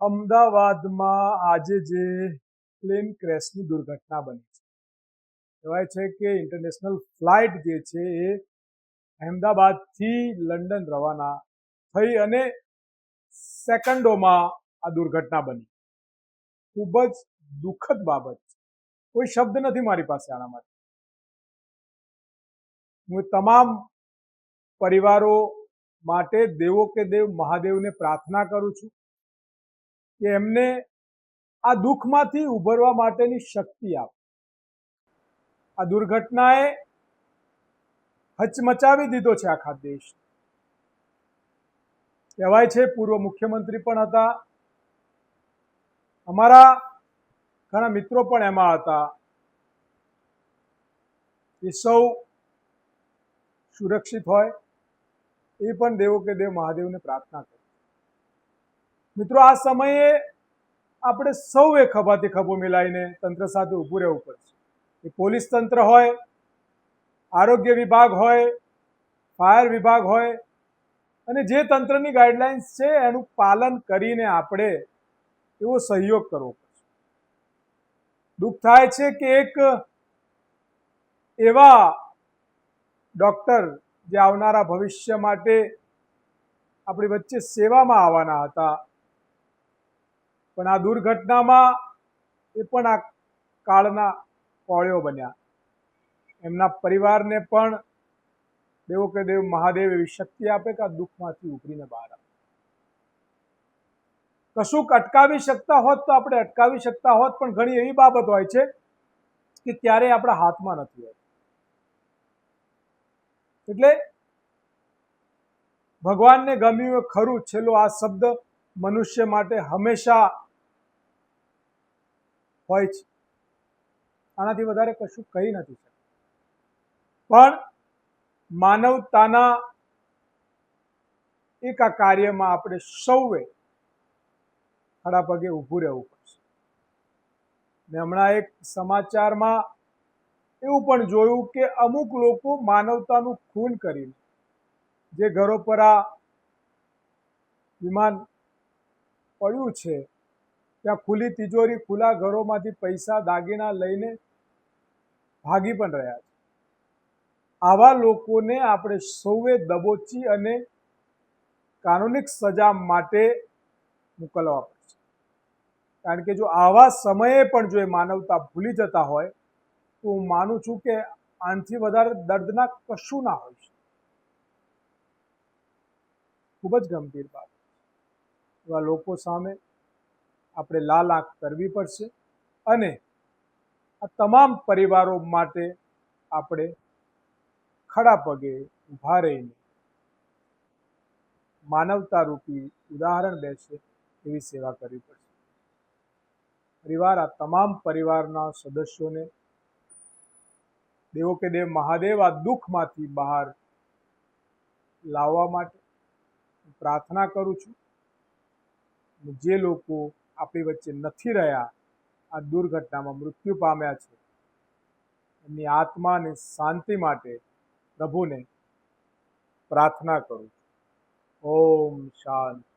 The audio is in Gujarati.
અમદાવાદમાં આજે જે પ્લેન ક્રેશની દુર્ઘટના બની છે. કહેવાય છે કે ઇન્ટરનેશનલ ફ્લાઇટ જે છે એ અહેમદાબાદથી લંડન રવાના થઈ અને સેકન્ડોમાં આ દુર્ઘટના બની. ખૂબ જ દુઃખદ બાબત છે. કોઈ શબ્દ નથી મારી પાસે આના માટે. હું તમામ પરિવારો માટે દેવો કે દેવ મહાદેવને પ્રાર્થના કરું છું. કે એમને આ દુઃખમાંથી ઉભરવા માટેની શક્તિ આપે. આ દુર્ઘટનાએ હચમચાવી દીધો છે આખા દેશ. કહેવાય છે, પૂર્વ મુખ્યમંત્રી પણ હતા. અમારા ઘણા મિત્રો પણ એમાં હતા. એ સૌ સુરક્ષિત હોય, એ પણ દેવો કે દેવ મહાદેવને પ્રાર્થના કરી. મિત્રો, આ સમયે આપણે સૌએ ખભાથી ખભો મિલાઈને તંત્ર સાથે ઊભું રહેવું પડશે. એ પોલીસ તંત્ર હોય, આરોગ્ય વિભાગ હોય, ફાયર વિભાગ હોય, અને જે તંત્રની ગાઈડલાઇન્સ છે એનું પાલન કરીને આપણે એવો સહયોગ કરવો પડશે. દુઃખ થાય છે કે એક એવા ડૉક્ટર જે આવનારા ભવિષ્ય માટે આપણી વચ્ચે સેવામાં આવવાના હતા પણ આ દુર્ઘટનામાં એ પણ આ કાળના કોળિયો બન્યા. એમના પરિવારને પણ દેવો કે દેવ મહાદેવ એવી શક્તિ આપે કે આ દુઃખમાંથી ઉભરીને બહાર આવે. કશુંક અટકાવી શકતા હોત તો આપણે અટકાવી શકતા હોત, પણ ઘણી એવી બાબત હોય છે કે ક્યારેય આપણા હાથમાં નથી હોતી. એટલે ભગવાનને ગમ્યું એ ખરું, છેલ્લો આ શબ્દ મનુષ્ય માટે હંમેશા હોય છે. આનાથી વધારે કશું કહી નથી પણ માનવતાના એક આ કાર્યમાં આપણે સૌએ ખડા પગે ઊભું રહેવું પડશે. ને હમણાં એક સમાચારમાં એવું પણ જોયું કે અમુક લોકો માનવતાનું ખૂન કરીને જે ઘરો પર આ વિમાન પડ્યું છે ત્યાં ખુલ્લી તિજોરી, ખુલ્લા ઘરોમાંથી પૈસા દાગીના લઈને ભાગી પણ રહ્યા છે. આવા લોકોને આપણે સૌએ દબોચી અને કાનૂનિક સજા માટે મોકલવા પડશે. કારણ કે જો આવા સમયે પણ જો એ માનવતા ભૂલી જતા હોય, તો હું માનું છું કે આનાથી વધારે દર્દનાક કશું ના હોય છે ખૂબ જ ગંભીર બાબત એવા લોકો સામે આપણે લાલ આંખ કરવી પડશે અને આ તમામ પરિવારો માટે આપણે ખડા પગે ઊભા રહીને માનવતા રૂપી ઉદાહરણ બેસે એવી સેવા કરવી પડશે. પરિવાર, આ તમામ પરિવારના સદસ્યોને દેવો કે દેવ મહાદેવ, આ દુઃખમાંથી બહાર લાવવા માટે પ્રાર્થના કરું છું જે લોકો આપણી વચ્ચે નથી રહ્યા, આ દુર્ઘટનામાં મૃત્યુ પામ્યા છે. એમની આત્માને શાંતિ માટે પ્રભુને પ્રાર્થના કરું ઓમ શાંતિ.